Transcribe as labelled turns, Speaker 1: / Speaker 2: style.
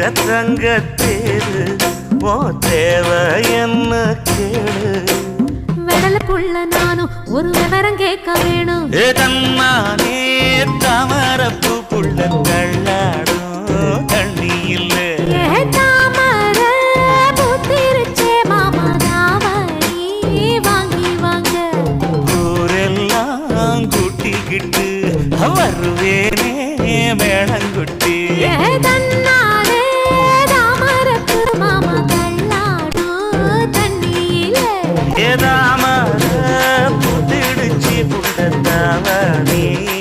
Speaker 1: வீர தங்கத்தேரு ஓ தேவை என்ன கேளு
Speaker 2: வெடலுக்குள்ள நானும் ஒரு விவரம் கேட்க வேணும்.
Speaker 1: ஏ தன்னானே தாமரப்பு புள்ள தள்ளாடும் தண்ணி இல்லை
Speaker 2: ஏ
Speaker 1: 想你。